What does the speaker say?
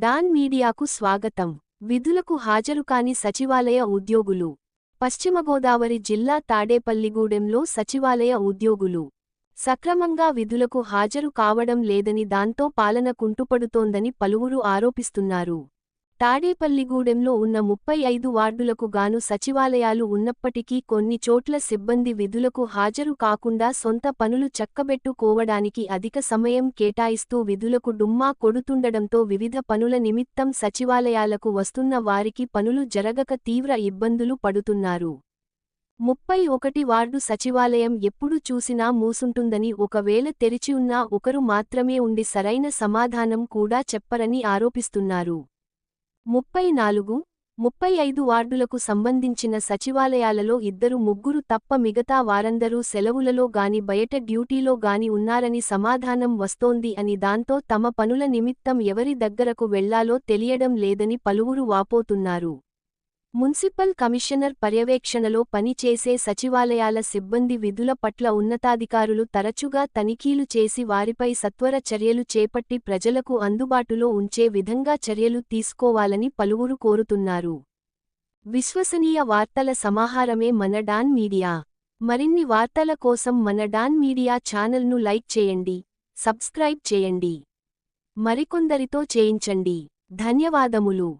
Don మీడియాకు స్వాగతం. విధులకు హాజరు కాని సచివాలయ ఉద్యోగులు. పశ్చిమ గోదావరి జిల్లా తాడేపల్లిగూడెంలో సచివాలయ ఉద్యోగులు. సక్రమంగా విధులకు హాజరు కావడం లేదని దాంతో పాలన కుంటుపడుతోందని పలువురు ఆరోపిస్తున్నారు. తాడేపల్లిగూడెంలో ఉన్న ముప్పై ఐదు వార్డులకు గాను సచివాలయాలు ఉన్నప్పటికీ కొన్ని చోట్ల సిబ్బంది విధులకు హాజరు కాకుండా సొంత పనులు చక్కబెట్టుకోవడానికి అధిక సమయం కేటాయిస్తూ విధులకు డుమ్మా కొడుతుండడంతో వివిధ పనుల నిమిత్తం సచివాలయాలకు వస్తున్న వారికి పనులు జరగక తీవ్ర ఇబ్బందులు పడుతున్నారు. ముప్పై ఒకటి వార్డు సచివాలయం ఎప్పుడు చూసినా మూసుంటుందని ఒకవేళ తెరిచి ఉన్నా ఒకరు మాత్రమే ఉండి సరైన సమాధానం కూడా చెప్పరని ఆరోపిస్తున్నారు. ముప్పై నాలుగు ముప్పై ఐదు వార్డులకు సంబంధించిన సచివాలయాలలో ఇద్దరు ముగ్గురు తప్ప మిగతా వారందరూ సెలవులలో గాని బయట డ్యూటీలో గాని ఉన్నారని సమాధానం వస్తోంది అని దాంతో తమ పనుల నిమిత్తం ఎవరి దగ్గరకు వెళ్ళాలో తెలియడం లేదని పలువురు వాపోతున్నారు. మున్సిపల్ కమిషనర్ పర్యవేక్షణలో పనిచేసే సచివాలయాల సిబ్బంది విధుల పట్ల ఉన్నతాధికారులు తరచుగా తనిఖీలు చేసి వారిపై సత్వర చర్యలు చేపట్టి ప్రజలకు అందుబాటులో ఉంచే విధంగా చర్యలు తీసుకోవాలని పలువురు కోరుతున్నారు. విశ్వసనీయ వార్తల సమాహారమే మన డాన్ మీడియా. మరిన్ని వార్తల కోసం మన డాన్ మీడియా ఛానల్ను లైక్ చేయండి సబ్స్క్రైబ్ చేయండి. మరికొందరితో చేయించండి. ధన్యవాదములు.